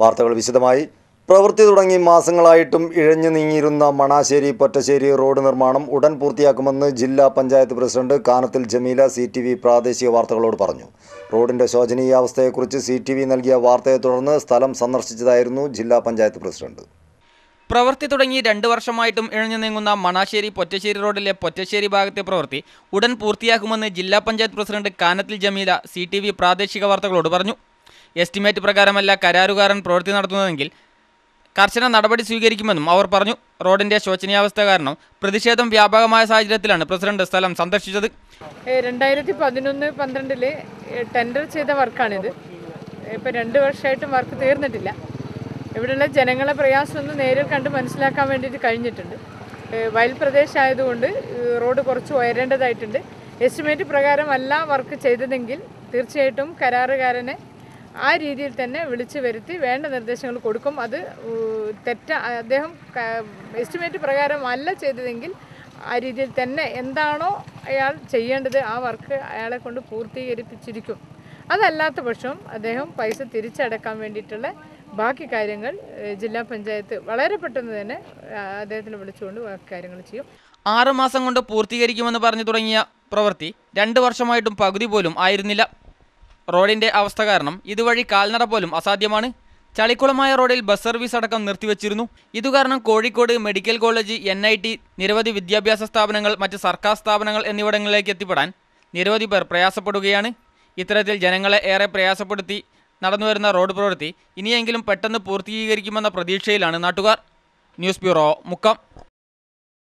വാർത്തകൾ വിശദമായി. പ്രവൃത്തി തുടങ്ങി മാസങ്ങളായിട്ടും ഇഴഞ്ഞു നീങ്ങിയിരുന്ന മണാശ്ശേരി പൊറ്റശ്ശേരി റോഡ് നിർമ്മാണം ഉടൻ പൂർത്തിയാക്കുമെന്ന് ജില്ലാ പഞ്ചായത്ത് പ്രസിഡന്റ് കാനത്തിൽ ജമീല സി പ്രാദേശിക വാർത്തകളോട് പറഞ്ഞു. റോഡിന്റെ ശോചനീയാവസ്ഥയെക്കുറിച്ച് സി നൽകിയ വാർത്തയെ തുടർന്ന് സ്ഥലം സന്ദർശിച്ചതായിരുന്നു ജില്ലാ പഞ്ചായത്ത് പ്രസിഡന്റ്. പ്രവൃത്തി തുടങ്ങി രണ്ട് വർഷമായിട്ടും ഇഴഞ്ഞു നീങ്ങുന്ന മണാശ്ശേരി പൊറ്റശ്ശേരി റോഡിലെ പൊറ്റശ്ശേരി ഭാഗത്തെ പ്രവൃത്തി ഉടൻ പൂർത്തിയാക്കുമെന്ന് ജില്ലാ പഞ്ചായത്ത് പ്രസിഡന്റ് കാനത്തിൽ ജമീല സി പ്രാദേശിക വാർത്തകളോട് പറഞ്ഞു. എസ്റ്റിമേറ്റ് പ്രകാരമല്ല കരാറുകാരൻ പ്രവൃത്തി നടത്തുന്നതെങ്കിൽ കർശന നടപടി സ്വീകരിക്കുമെന്നും അവർ പറഞ്ഞു. റോഡിന്റെ ശോചനീയാവസ്ഥ കാരണം പ്രതിഷേധം വ്യാപകമായ സാഹചര്യത്തിലാണ് പ്രസിഡന്റ് സ്ഥലം സന്ദർശിച്ചത്. രണ്ടായിരത്തി പതിനൊന്ന് പന്ത്രണ്ടിൽ ടെൻഡർ ചെയ്ത വർക്കാണിത്. ഇപ്പം രണ്ട് വർഷമായിട്ടും വർക്ക് തീർന്നിട്ടില്ല. ഇവിടെയുള്ള ജനങ്ങളെ പ്രയാസമൊന്നും നേരിൽ കണ്ട് മനസ്സിലാക്കാൻ വേണ്ടിയിട്ട് കഴിഞ്ഞിട്ടുണ്ട്. വയൽ പ്രദേശമായതുകൊണ്ട് റോഡ് കുറച്ച് ഉയരേണ്ടതായിട്ടുണ്ട്. എസ്റ്റിമേറ്റ് പ്രകാരമല്ല വർക്ക് ചെയ്തതെങ്കിൽ തീർച്ചയായിട്ടും കരാറുകാരനെ ആ രീതിയിൽ തന്നെ വിളിച്ചു വരുത്തി വേണ്ട നിർദ്ദേശങ്ങൾ കൊടുക്കും. അത് തെറ്റ അദ്ദേഹം എസ്റ്റിമേറ്റ് പ്രകാരം അല്ല ചെയ്തതെങ്കിൽ ആ രീതിയിൽ തന്നെ എന്താണോ അയാൾ ചെയ്യേണ്ടത് ആ വർക്ക് അയാളെ കൊണ്ട് പൂർത്തീകരിപ്പിച്ചിരിക്കും. അതല്ലാത്ത പക്ഷം അദ്ദേഹം പൈസ തിരിച്ചടക്കാൻ വേണ്ടിയിട്ടുള്ള ബാക്കി കാര്യങ്ങൾ ജില്ലാ പഞ്ചായത്ത് വളരെ പെട്ടെന്ന് തന്നെ അദ്ദേഹത്തിന് വിളിച്ചുകൊണ്ട് ബാക്കി കാര്യങ്ങൾ ചെയ്യും. ആറ് മാസം കൊണ്ട് പൂർത്തീകരിക്കുമെന്ന് പറഞ്ഞു തുടങ്ങിയ പ്രവൃത്തി രണ്ട് വർഷമായിട്ടും പകുതി പോലും ആയിരുന്നില്ല. റോഡിന്റെ അവസ്ഥ കാരണം ഇതുവഴി കാൽനട പോലും അസാധ്യമാണ്. ചളിക്കുളമായ റോഡിൽ ബസ് സർവീസ് അടക്കം നിർത്തിവച്ചിരുന്നു. ഇതുകാരണം Kozhikode medical college N I T നിരവധി വിദ്യാഭ്യാസ സ്ഥാപനങ്ങൾ മറ്റ് സർക്കാർ സ്ഥാപനങ്ങൾ എന്നിവിടങ്ങളിലേക്ക് എത്തിപ്പെടാൻ നിരവധി പേർ പ്രയാസപ്പെടുകയാണ്. ഇത്തരത്തിൽ ജനങ്ങളെ ഏറെ പ്രയാസപ്പെടുത്തി നടന്നുവരുന്ന റോഡ് പ്രവൃത്തി ഇനിയെങ്കിലും പെട്ടെന്ന് പൂർത്തീകരിക്കുമെന്ന പ്രതീക്ഷയിലാണ് നാട്ടുകാർ. News bureau Mukkam.